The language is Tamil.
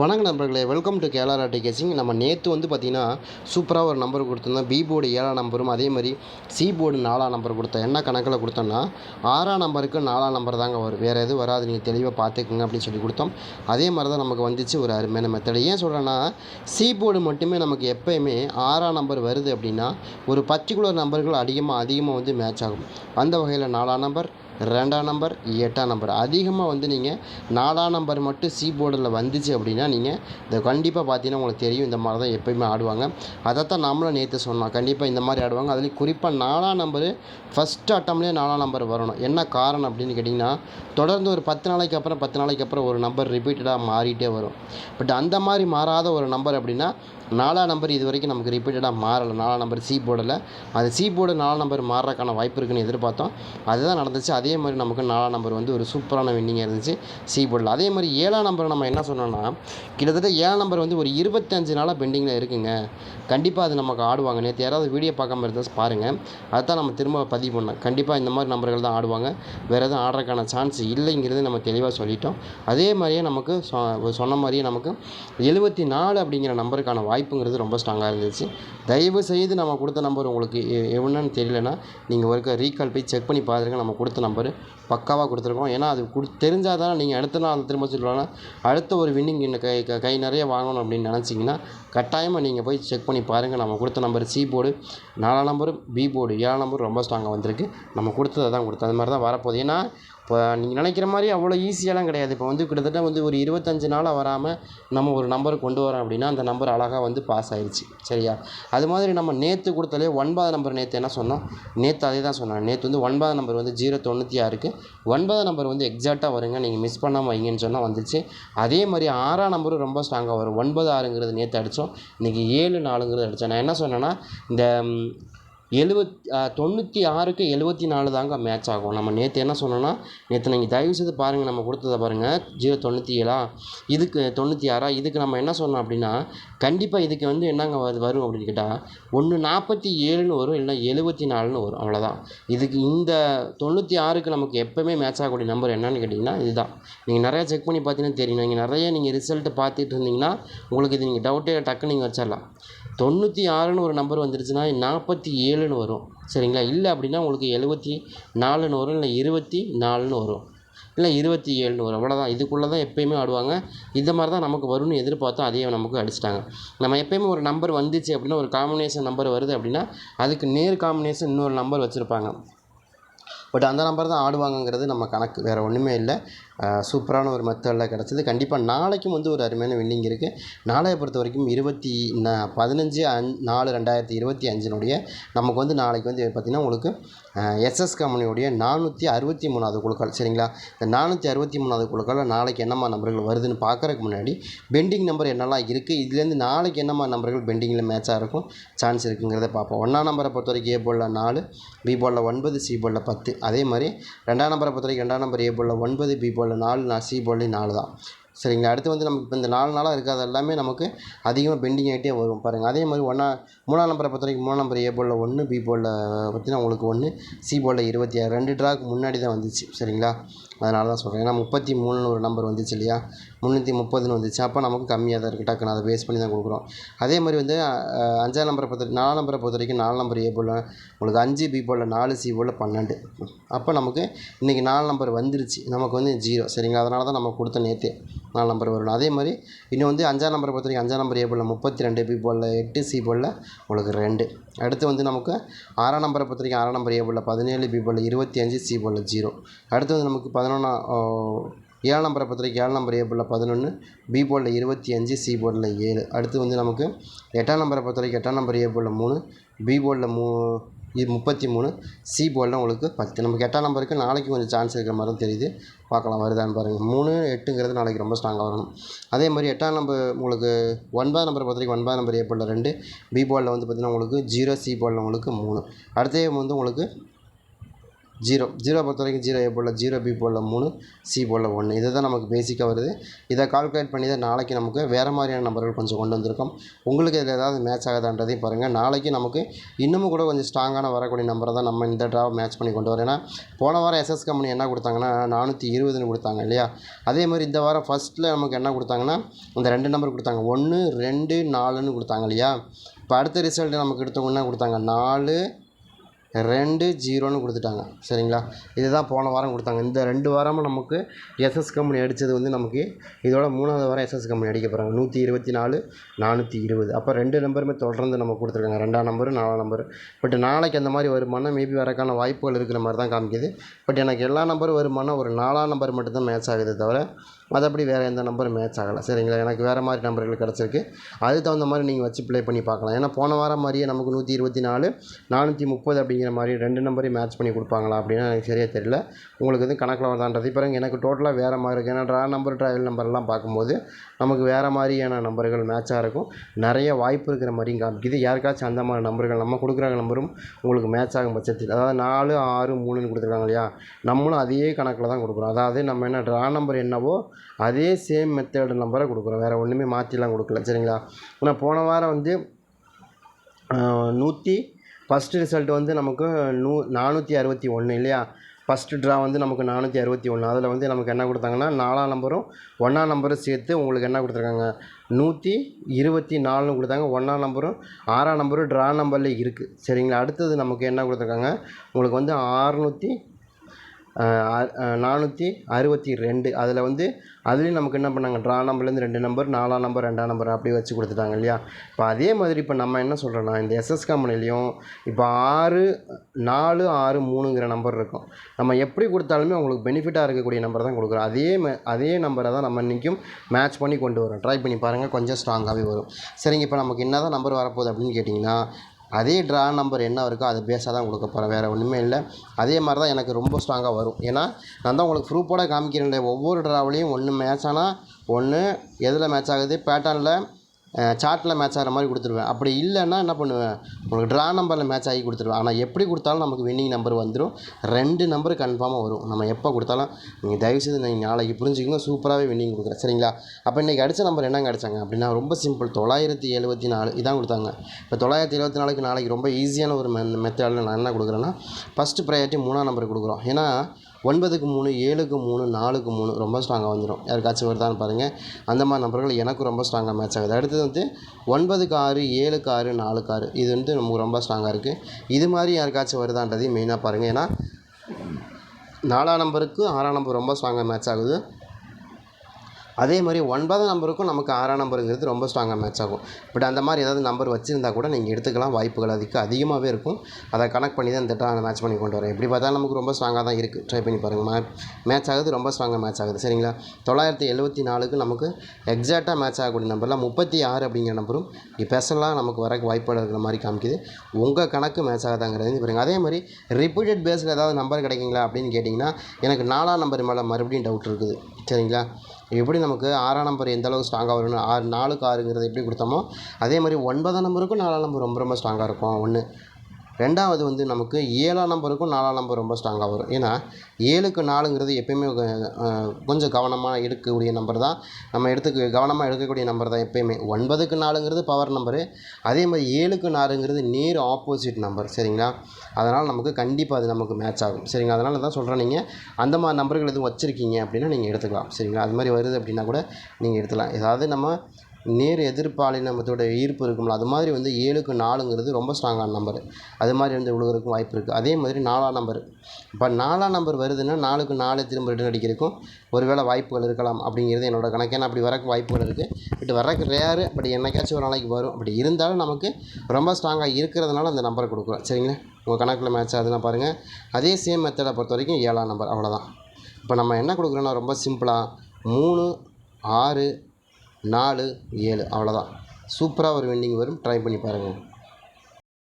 வணக்க நண்பர்களே வெல்கம் டு கேலாரா கேசிங். நம்ம நேற்று வந்து பார்த்திங்கன்னா சூப்பராக ஒரு நம்பர் கொடுத்துருந்தோம். பி போர்டு ஏழாம் நம்பரும் அதே மாதிரி சி போர்டு நாலாம் நம்பர் கொடுத்தேன் என்ன கணக்கில் கொடுத்தோன்னா ஆறாம் நம்பருக்கு நாலாம் நம்பர் தாங்க வரும். வேறு எதுவும் வராது. நீங்கள் தெளிவாக பார்த்துக்குங்க அப்படின்னு சொல்லி கொடுத்தோம். அதே மாதிரி தான் நமக்கு வந்துச்சு ஒரு அருமையான மெத்தடு ஏன் சொல்கிறேன்னா சி போர்டு மட்டுமே நமக்கு எப்போயுமே ஆறாம் நம்பர் வருது அப்படின்னா ஒரு பர்டிகுலர் நம்பர்கள் அதிகமாக அதிகமாக வந்து மேட்ச் ஆகும். அந்த வகையில் நாலாம் நம்பர் ரெண்டாம் நம்பர் எட்டாம் நம்பர். அதிகமாக வந்து நீங்கள் நாலாம் நம்பர் மட்டும் சி போர்டில் வந்துச்சு அப்படின்னா நீங்கள் இதை கண்டிப்பாக பார்த்தீங்கன்னா உங்களுக்கு தெரியும். இந்த மாதிரி தான் எப்போயுமே ஆடுவாங்க. அதைத்தான் நம்மளும் நேற்று சொன்னோம். கண்டிப்பாக இந்த மாதிரி ஆடுவாங்க. அதுலேயும் குறிப்பாக நாலாம் நம்பர் ஃபஸ்ட் அட்டம்லேயே நாலாம் நம்பர் வரணும். என்ன காரணம் அப்படின்னு கேட்டிங்கன்னா தொடர்ந்து ஒரு பத்து நாளைக்கு அப்புறம் பத்து நாளைக்கு அப்புறம் ஒரு நம்பர் ரிப்பீட்டடாக மாறிட்டே வரும். பட் அந்த மாதிரி மாறாத ஒரு நம்பர் அப்படின்னா நாலாம் நம்பர் இது வரைக்கும் நமக்கு ரிப்பீட்டடாக மாறலை. நாலாம் நம்பர் சி போர்டில் அது சி போர்டு நாலாம் நம்பர் மாறுறதுக்கான வாய்ப்பு இருக்குன்னு எதிர்பார்த்தோம். அதுதான் நடந்துச்சு. அதே அதே மாதிரி நமக்கு நாலாம் நம்பர் வந்து ஒரு சூப்பரான வின்னிங்காக இருந்துச்சு. சி போர்டில் அதே மாதிரி ஏழாம் நம்பர் நம்ம என்ன சொன்னோம்னா கிட்டத்தட்ட ஏழாம் நம்பர் வந்து ஒரு இருபத்தஞ்சு நாளாக பெண்டிங்கில் இருக்குங்க. கண்டிப்பாக அது நமக்கு ஆடுவாங்க. நேற்று யாராவது வீடியோ பார்க்காம இருந்தால் பாருங்கள் அதுதான் நம்ம திரும்ப பதிவு பண்ணோம். கண்டிப்பாக இந்த மாதிரி நம்பர்கள் தான் ஆடுவாங்க. வேறு எதுவும் ஆடுறதுக்கான சான்ஸ் இல்லைங்கிறது நம்ம தெளிவாக சொல்லிட்டோம். அதே மாதிரியே நமக்கு சொ- சொன்ன மாதிரியே நமக்கு எழுபத்தி நாலு அப்படிங்கிற நம்பருக்கான வாய்ப்புங்கிறது ரொம்ப ஸ்ட்ராங்காக இருந்துச்சு. தயவு செய்து நம்ம கொடுத்த நம்பர் உங்களுக்கு எ- தெரியலனா நீங்கள் ஒருக்க ரீகால் போய் செக் பண்ணி பாருங்கள் நம்ம கொடுத்த நம்பர் பக்காவாக கொடுத்துருக்கோம். ஏன்னா அது கொடு தெரிஞ்சால் தான் நீங்கள் அடுத்த நாள் திரும்ப சொல்லுவாங்க. அடுத்த ஒரு வின்னிங் இன்னும் கை க- கை நிறைய வாங்கணும் அப்படின்னு நினச்சிங்கன்னா கட்டாயமாக நீங்கள் போய் செக் பண்ணி பாருங்கள் நம்ம கொடுத்த நம்பர் சி போர்டு நாலாம் நம்பரும் பி போர்டு ஏழாம் நம்பரும் ரொம்ப ஸ்ட்ராங்காக வந்திருக்கு. நம்ம கொடுத்ததை தான் கொடுத்தோம் அது மாதிரி தான் வரப்போகுது. ஏன்னா இப்போ நீங்கள் நினைக்கிற மாதிரி அவ்வளோ ஈஸியாலாம் கிடையாது. இப்போ வந்து கிட்டத்தட்ட வந்து ஒரு இருபத்தஞ்சு நாளாக வராமல் நம்ம ஒரு நம்பர் கொண்டு வரோம் அப்படின்னா அந்த நம்பர் அழகாக வந்து பாஸ் ஆயிடுச்சு சரியா? அது மாதிரி நம்ம நேற்று கொடுத்தாலே ஒன்பதாம் நம்பர் நேற்று என்ன சொன்னோம்? நேற்று அதே தான் சொன்னேன் நேற்று வந்து ஒன்பது நம்பர் வந்து ஜீரோ தொண்ணூற்றி ஆறுக்கு ஒன்பது நம்பர் வந்து எக்ஸாக்டாக வருங்க. நீங்கள் மிஸ் பண்ணாமல் வைங்கன்னு சொன்னால் வந்துச்சு அதே மாதிரி ஆறாம் நம்பரும் ரொம்ப ஸ்ட்ராங்காக வரும். ஒன்பது ஆறுங்கிறது நேற்று அடித்தோம் இன்றைக்கி ஏழு நாலுங்கிறது அடித்தோம் நான் என்ன சொன்னேன்னா இந்த எழுவத் தொண்ணூற்றி ஆறுக்கு எழுபத்தி நாலு தாங்க மேட்ச் ஆகும். நம்ம நேற்று என்ன சொன்னோன்னா நேற்று நீங்கள் தயவு செய்து பாருங்கள் நம்ம கொடுத்ததை பாருங்கள் ஜீரோ தொண்ணூற்றி ஏழா? இதுக்கு தொண்ணூற்றி ஆறா? இதுக்கு நம்ம என்ன சொன்னோம் அப்படின்னா கண்டிப்பாக இதுக்கு வந்து என்னங்க வரும் அப்படின்னு கேட்டால் ஒன்று நாற்பத்தி ஏழுன்னு வரும் இல்லைன்னா எழுபத்தி நாலுன்னு வரும். அவ்வளோதான் இதுக்கு இந்த தொண்ணூற்றி ஆறுக்கு நமக்கு எப்போவுமே மேட்ச் ஆகக்கூடிய நம்பர் என்னன்னு கேட்டிங்கன்னா இதுதான். நீங்கள் நிறையா செக் பண்ணி பார்த்தீங்கன்னா தெரியும். நீங்கள் நிறைய நீங்கள் ரிசல்ட்டு பார்த்துட்டு இருந்தீங்கன்னா உங்களுக்கு இது நீங்கள் டவுட்டே டக்குன்னு நீங்கள் வச்சிடலாம். தொண்ணூற்றி ஆறுன்னு ஒரு நம்பர் வந்துருச்சுன்னா நாற்பத்தி ஏழுன்னு வரும். சரிங்களா? இல்லை அப்படின்னா உங்களுக்கு எழுபத்தி நாலுன்னு வரும் இல்லை இருபத்தி நாலுன்னு வரும். இல்லை இருபத்தி ஏழுன்னு வரும். அவ்வளோதான் இதுக்குள்ளே தான் எப்பயுமே ஆடுவாங்க. இந்த மாதிரி தான் நமக்கு வரும்னு எதிர்பார்த்தோம் அதையே நமக்கு அடிச்சிட்டாங்க. நம்ம எப்போயுமே ஒரு நம்பர் வந்துச்சு அப்படின்னா ஒரு காம்பினேஷன் நம்பர் வருது அப்படின்னா அதுக்கு நேர் காம்பினேஷன் இன்னொரு நம்பர் வச்சுருப்பாங்க. பட் அந்த நம்பர் தான் ஆடுவாங்கங்கிறது நம்ம கணக்கு. வேறு ஒன்றுமே இல்லை. சூப்பரான ஒரு மெத்தடில் கிடச்சிது. கண்டிப்பாக நாளைக்கும் வந்து ஒரு அருமையான வின்னிங் இருக்குது நாளைய பொறுத்த வரைக்கும் இருபத்தி ந பதினஞ்சு அஞ் நாலு ரெண்டாயிரத்தி இருபத்தி அஞ்சினுடைய நமக்கு வந்து நாளைக்கு வந்து பார்த்திங்கன்னா உங்களுக்கு எஸ்எஸ் கம்பெனியுடைய நானூற்றி அறுபத்தி மூணாவது குழுக்கள். சரிங்களா? இந்த நானூற்றி அறுபத்தி மூணாவது குழுக்களில் நாளைக்கு என்னம்மா நம்பர்கள் வருதுன்னு பார்க்குறதுக்கு முன்னாடி பெண்டிங் நம்பர் என்னெல்லாம் இருக்குது இதுலேருந்து நாளைக்கு என்னம்மா நம்பர்கள் பெண்டிங்கில் மேட்சாக இருக்கும்? சான்ஸ் இருக்குங்கிறத பார்ப்போம் ஒன்றாம் நம்பரை பொறுத்த வரைக்கும் ஏ போலில் நாலு பி போலில் ஒன்பது சி போலில் பத்து. அதே மாதிரி ரெண்டாம் நம்பரை பொறுத்த வரைக்கும் ரெண்டாம் நம்பர் ஏ போலில் ஒன்பது பி போல் நாலு நாள் சி போலில் நாலு தான். சரிங்களா அடுத்து வந்து நமக்கு இப்போ இந்த நாலு நாளாக இருக்காது எல்லாமே நமக்கு அதிகமாக பெண்டிங் ஆகிட்டே வரும். பாருங்கள் அதே மாதிரி ஒன்றா மூணாம் நம்பரை பொறுத்த வரைக்கும் மூணாம் நம்பர் ஏ போலில் ஒன்று பி போலில் பார்த்தீங்கன்னா உங்களுக்கு ஒன்று சி போலில் இருபத்தி ஆறு ரெண்டு ட்ராக்கு முன்னாடி தான் வந்துச்சு. சரிங்களா? அதனால தான் சொல்கிறேன் ஏன்னா முப்பத்தி மூணுன்னு ஒரு நம்பர் வந்துச்சு இல்லையா? முந்நூற்றி முப்பதுன்னு வந்துச்சு. அப்போ நமக்கு கம்மியாக தான் இருக்குது டக்குன்னு அதை பேஸ் பண்ணி தான் கொடுக்குறோம். அதே மாதிரி வந்து அஞ்சாம் நம்பரை பொறுத்த நாலாம் நம்பரை பொறுத்த வரைக்கும் நாலு நம்பர் ஏ போல் உங்களுக்கு அஞ்சு பி போல் நாலு சி போல் பன்னெண்டு. அப்போ நமக்கு இன்றைக்கி நாலு நம்பர் வந்துருச்சு. நமக்கு வந்து ஜீரோ சரிங்களா? அதனால தான் நம்ம கொடுத்த நேற்று நாலு நம்பர் வரணும் அதே மாதிரி இன்னும் வந்து அஞ்சாம் நம்பரை பொறுத்த வரைக்கும் அஞ்சாம் நம்பர் ஏ போல் முப்பத்தி ரெண்டு பி போல் எட்டு சி போல் உங்களுக்கு ரெண்டு. அடுத்து வந்து நமக்கு ஆறாம் நம்பரை பொறுத்த ஆறாம் நம்பர் ஏ போல் பதினேழு பி போல் இருபத்தி அஞ்சு சி போல் ஜீரோ அடுத்து வந்து நமக்கு பதினொன்றா ஏழாம் நம்பரை பொறுத்த ஏழாம் நம்பர் ஏ பதினொன்று பி இருபத்தி அஞ்சு சிபோர்டில் ஏழு. அடுத்து வந்து நமக்கு எட்டாம் நம்பரை பொறுத்தவரைக்கும் எட்டாம் நம்பர் ஏ மூணு பி மூ இது முப்பத்தி மூணு. சி போர்டில் உங்களுக்கு பத்து. நமக்கு எட்டாம் நம்பருக்கு நாளைக்கு கொஞ்சம் சான்ஸ் இருக்கிற மாதிரி தான் தெரியுது. பார்க்கலாம் வருதான்னு பாருங்கள் மூணு எட்டுங்கிறது நாளைக்கு ரொம்ப ஸ்ட்ராங்காக வரணும். அதே மாதிரி எட்டாம் நம்பர் உங்களுக்கு ஒன்பதாம் நம்பரை பொறுத்த வரைக்கும் ஒன்பதாம் நம்பர் ஏ போர்டில் ரெண்டு பி போலில் வந்து பார்த்திங்கன்னா உங்களுக்கு ஜீரோ சி போலில் உங்களுக்கு மூணு. அடுத்தே வந்து உங்களுக்கு ஜீரோ ஜீரோ பொறுத்த வரைக்கும் ஜீரோ ஏ போடல ஜீரோ பி போடல மூணு சி போடல ஒன்று இது தான் நமக்கு பேசிக்காக வருது. இதை கால்குலேட் பண்ணி தான் நாளைக்கு நமக்கு வேறு மாதிரியான நம்பர்கள் கொஞ்சம் கொண்டு வந்திருக்கோம். உங்களுக்கு இதில் ஏதாவது மேட்ச் ஆகுதான்றதையும் பாருங்கள் நாளைக்கு நமக்கு இன்னமும் கூட கொஞ்சம் ஸ்ட்ராங்கான வரக்கூடிய நம்பரை தான் நம்ம இந்த ட்ராவை மேட்ச் பண்ணி கொண்டு வரோம். ஏன்னா போன வாரம் எஸ்எஸ் கம்பெனி என்ன கொடுத்தாங்கன்னா நானூற்றி இருபதுன்னு கொடுத்தாங்க இல்லையா? அதே மாதிரி இந்த வாரம் ஃபஸ்ட்டில் நமக்கு என்ன கொடுத்தாங்கன்னா இந்த ரெண்டு நம்பர் கொடுத்தாங்க. ஒன்று ரெண்டு நாலுன்னு கொடுத்தாங்க இல்லையா? இப்போ அடுத்த ரிசல்ட் நமக்கு எடுத்தவங்க என்ன கொடுத்தாங்க நாலு ரெண்டு ஜீரோன்னு கொடுத்துட்டாங்க. சரிங்களா? இதுதான் போன வாரம் கொடுத்தாங்க. இந்த ரெண்டு வாரமும் நமக்கு எஸ்எஸ் கம்பெனி அடித்தது வந்து நமக்கு இதோட மூணாவது வாரம் எஸ்எஸ் கம்பெனி அடிக்க போகிறாங்க நூற்றி இருபத்தி நாலு நானூற்றி இருபது. அப்போ ரெண்டு நம்பருமே தொடர்ந்து நம்ம கொடுத்துருக்காங்க. ரெண்டாம் நம்பரு நாலாம் நம்பரு. பட் நாளைக்கு அந்த மாதிரி வருமானம் மேபி வரக்கான வாய்ப்புகள் இருக்கிற மாதிரி தான் காமிக்குது. பட் எனக்கு எல்லா நம்பரும் வருமானம் ஒரு நாலாம் நம்பர் மட்டும்தான் மேட்ச் ஆகுது தவிர மற்றபடி வேறு எந்த நம்பரும் மேட்ச் ஆகலை. சரிங்களா? எனக்கு வேறு மாதிரி நம்பர்கள் கிடச்சிருக்கு. அதுக்கு தகுந்த மாதிரி நீங்கள் வச்சு ப்ளே பண்ணி பார்க்கலாம். ஏன்னா போன வாரம் மாதிரியே நமக்கு நூற்றி இருபத்தி நாலு நானூற்றி முப்பது அப்படிங்கிற மாதிரி ரெண்டு நம்பரையும் மேட்ச் பண்ணி கொடுப்பாங்களா அப்படின்னு எனக்கு சரியாக தெரியல. உங்களுக்கு வந்து கணக்கில் வரதான்றது. இப்போ எனக்கு டோட்டலாக வேறு மாதிரி இருக்குது ஏன்னா ட்ரா நம்பர் ட்ராவல் நம்பர்லாம் பார்க்கும்போது நமக்கு வேறு மாதிரியான நம்பர்கள் மேட்சாக இருக்கும். நிறைய வாய்ப்பு இருக்கிற மாதிரியும் காமிக்குது. யாருக்காச்சும் அந்த மாதிரி நம்பர்கள் நம்ம கொடுக்குற நம்பரும் உங்களுக்கு மேட்ச் ஆகும் பட்சத்தில். அதாவது நாலு ஆறு மூணுன்னு கொடுத்துருக்காங்க இல்லையா? நம்மளும் அதே கணக்கில் தான் கொடுக்குறோம். அதாவது நம்ம என்ன ட்ரா நம்பர் என்னவோ அதே சேம் மெத்தேடு நம்பரை கொடுக்குறோம். வேறு ஒன்றுமே மாற்றிலாம் கொடுக்கல. சரிங்களா? ஆனால் போன வாரம் வந்து நூற்றி ஃபஸ்ட்டு ரிசல்ட் வந்து நமக்கு நூ நானூற்றி அறுபத்தி ஒன்று இல்லையா? ஃபஸ்ட்டு ட்ரா வந்து நமக்கு நானூற்றி அறுபத்தி ஒன்று அதில் வந்து நமக்கு என்ன கொடுத்தாங்கன்னா நாலாம் நம்பரும் ஒன்றாம் நம்பரும் சேர்த்து உங்களுக்கு என்ன கொடுத்துருக்காங்க? நூற்றி இருபத்தி நாலுன்னு கொடுத்தாங்க. ஒன்றாம் நம்பரும் ஆறாம் நம்பரும் ட்ரா நம்பரில் இருக்குது சரிங்களா? அடுத்தது நமக்கு என்ன கொடுத்துருக்காங்க? உங்களுக்கு வந்து ஆறுநூற்றி நானூற்றி அறுபத்தி ரெண்டு. அதில் வந்து அதுலேயும் நமக்கு என்ன பண்ணாங்க? ட்ரா நம்பர்லேருந்து ரெண்டு நம்பர் நாலாம் நம்பர் ரெண்டாம் நம்பர் அப்படி வச்சு கொடுத்துட்டாங்க இல்லையா? இப்போ அதே மாதிரி இப்போ நம்ம என்ன சொல்கிறோன்னா இந்த எஸ்எஸ் கம்பெனிலையும் இப்போ ஆறு நாலு ஆறு மூணுங்கிற நம்பர் இருக்கும். நம்ம எப்படி கொடுத்தாலுமே உங்களுக்கு பெனிஃபிட்டாக இருக்கக்கூடிய நம்பர் தான் கொடுக்குறோம். அதே அதே நம்பரை தான் நம்ம இன்றைக்கும் மேட்ச் பண்ணி கொண்டு வரோம் ட்ரை பண்ணி பாருங்கள் கொஞ்சம் ஸ்ட்ராங்காகவே வரும். சரிங்க இப்போ நமக்கு என்ன தான் நம்பர் வரப்போகுது அப்படின்னு கேட்டிங்கன்னா அதே ட்ரா நம்பர் என்ன இருக்கோ அது பேஸாக தான் கொடுக்க போகிறேன் வேறு ஒன்றுமே இல்லை. அதே மாதிரி தான் எனக்கு ரொம்ப ஸ்ட்ராங்காக வரும். ஏன்னா நான் தான் உங்களுக்கு ப்ரூஃபோட காமிக்கிறேன் ஒவ்வொரு ட்ராவிலையும் ஒன்று மேட்ச் ஆனால் ஒன்று எதில் மேட்ச் ஆகுது? பேட்டர்னில் சார்ட்டில் மேட்ச் ஆகிற மாதிரி கொடுத்துருவேன். அப்படி இல்லைன்னா என்ன பண்ணுவேன்? உங்களுக்கு ட்ரா நம்பரில் மேட்ச் ஆகி கொடுத்துருவேன். ஆனால் எப்படி கொடுத்தாலும் நமக்கு வின்னிங் நம்பர் வந்துடும் ரெண்டு நம்பர் கன்ஃபார்மாக வரும். நம்ம எப்போ கொடுத்தாலும் நீங்கள் தயவுசெய்து நீங்கள் நாளைக்கு புரிஞ்சுக்கோங்க. சூப்பராகவே வின்னிங் கொடுக்குறேன். சரிங்களா? அப்போ இன்றைக்கி அடித்த நம்பர் என்ன கிடச்சாங்க அப்படின்னா ரொம்ப சிம்பிள் தொள்ளாயிரத்தி எழுபத்தி நாலு. இதான் கொடுத்தாங்க. இப்போ தொள்ளாயிரத்தி எழுபத்தி நாலுக்கு நாளைக்கு ரொம்ப ஈஸியான ஒரு மெ மெத்தடில் நான் என்ன கொடுக்குறேன்னா ஃபஸ்ட்டு ப்ரையாரிட்டி மூணாம் நம்பர் கொடுக்குறோம். ஏன்னா ஒன்பதுக்கு மூணு ஏழுக்கு மூணு நாலுக்கு மூணு ரொம்ப ஸ்ட்ராங்காக வந்துடும் யாருக்காச்சும் வருதான்னு பாருங்கள் அந்த மாதிரி நம்பர்கள் எனக்கு ரொம்ப ஸ்ட்ராங்காக மேட்ச் ஆகுது. அடுத்தது வந்து ஒன்பதுக்கு ஆறு ஏழுக்கு ஆறு நாலுக்கு ஆறு. இது வந்து நமக்கு ரொம்ப ஸ்ட்ராங்காக இருக்குது இது மாதிரி யாருக்காச்சும் வருதான்றதையும் மெயினாக பாருங்கள் ஏன்னா நாலாம் நம்பருக்கு ஆறாம் நம்பர் ரொம்ப ஸ்ட்ராங்காக மேட்ச் ஆகுது. அதே மாதிரி ஒன்பதாம் நம்பருக்கும் நமக்கு ஆறாம் நம்பருங்கிறது ரொம்ப ஸ்ட்ராங்காக மேட்ச் ஆகும். பட் அந்த மாதிரி ஏதாவது நம்பர் வச்சுருந்தா கூட நீங்கள் எடுத்துக்கலாம். வாய்ப்புகள் அதுக்கு அதிகமாகவே இருக்கும். அதை கனெக்ட் பண்ணி தான் இந்த ட்ரா மேட்ச் பண்ணி கொண்டு வரேன். எப்படி பார்த்தாலும் நமக்கு ரொம்ப ஸ்ட்ராங்காக தான் இருக்குது ட்ரை பண்ணி பாருங்கள் மே மேட்ச் ஆகுது ரொம்ப ஸ்ட்ராங்காக மேட்ச் ஆகுது. சரிங்களா? தொள்ளாயிரத்தி எழுபத்தி நாலுக்கு நமக்கு எக்ஸாக்டாக மேட்ச் ஆகக்கூடிய நம்பர்லாம் முப்பத்தி ஆறு அப்படிங்கிற நம்பரும் ஸ்பெஷலாக நமக்கு வர வாய்ப்புகள் இருக்கிற மாதிரி காமிக்குது. உங்கள் கணக்கு மேட்ச் ஆகுதாங்கிறது பாருங்கள் அதே மாதிரி ரிப்பீட்டட் பேஸில் ஏதாவது நம்பர் கிடைக்குங்களா அப்படின்னு கேட்டிங்கன்னா எனக்கு நாலாம் நம்பர் மேலே மறுபடியும் டவுட் இருக்குது. சரிங்களா? எப்படி நமக்கு ஆறாம் நம்பர் எந்த அளவுக்கு ஸ்ட்ராங்காக வரும்னு ஆறு நாலுக்கு ஆறுங்கிறது எப்படி கொடுத்தோமோ அதே மாதிரி ஒன்பதாம் நம்பருக்கும் நாலாம் நம்பர் ரொம்ப ரொம்ப ஸ்ட்ராங்காக இருக்கும். ஒன்று ரெண்டாவது வந்து நமக்கு ஏழாம் நம்பருக்கும் நாலாம் நம்பர் ரொம்ப ஸ்ட்ராங்காக வரும். ஏன்னா ஏழுக்கு நாலுங்கிறது எப்பயுமே கொஞ்சம் கவனமாக எடுக்கக்கூடிய நம்பர் தான். நம்ம எடுத்துக்க கவனமாக எடுக்கக்கூடிய நம்பர் தான் எப்பயுமே. ஒன்பதுக்கு நாலுங்கிறது பவர் நம்பரு அதே மாதிரி ஏழுக்கு நாலுங்கிறது நேர் ஆப்போசிட் நம்பர் சரிங்களா? அதனால் நமக்கு கண்டிப்பாக அது நமக்கு மேட்ச் ஆகும். சரிங்களா? அதனால தான் சொல்கிறேன் நீங்கள் அந்த மாதிரி நம்பர்கள் எதுவும் வச்சுருக்கீங்க அப்படின்னா நீங்கள் எடுத்துக்கலாம். சரிங்களா? அது மாதிரி வருது அப்படின்னா கூட நீங்கள் எடுத்துக்கலாம். ஏதாவது நம்ம நேர் எதிர்ப்பாலினத்தோட ஈர்ப்பு இருக்கும்ல அது மாதிரி வந்து ஏழுக்கு நாலுங்கிறது ரொம்ப ஸ்ட்ராங்கான நம்பரு அது மாதிரி வந்து விழுகிறதுக்கும் வாய்ப்பு இருக்குது அதே மாதிரி நாலாம் நம்பர் இப்போ நாலாம் நம்பர் வருதுன்னா நாலுக்கு நாலு திரும்ப ரிட்டன் அடிக்கிறதுக்கும் ஒருவேளை வாய்ப்புகள் இருக்கலாம் அப்படிங்கிறது என்னோடய கணக்கு. ஏன்னா அப்படி வரக்கு வாய்ப்புகள் இருக்குது பட் வரக்கு ரேரு பட் என்னைக்காச்சும் ஒரு நாளைக்கு வரும். அப்படி இருந்தாலும் நமக்கு ரொம்ப ஸ்ட்ராங்காக இருக்கிறதுனால அந்த நம்பரை கொடுக்குறோம் சரிங்களா? உங்கள் கணக்கில் மேட்ச் ஆகுதுன்னா பாருங்கள் அதே சேம் மெத்தடை பொறுத்த வரைக்கும் ஏழாம் நம்பர் அவ்வளோதான் இப்போ நம்ம என்ன கொடுக்குறோன்னா ரொம்ப சிம்பிளாக மூணு ஆறு நாலு ஏழு அவ்வளோதான் சூப்பராக ஒரு வின்னிங் வரும். ட்ரை பண்ணி பாருங்கள்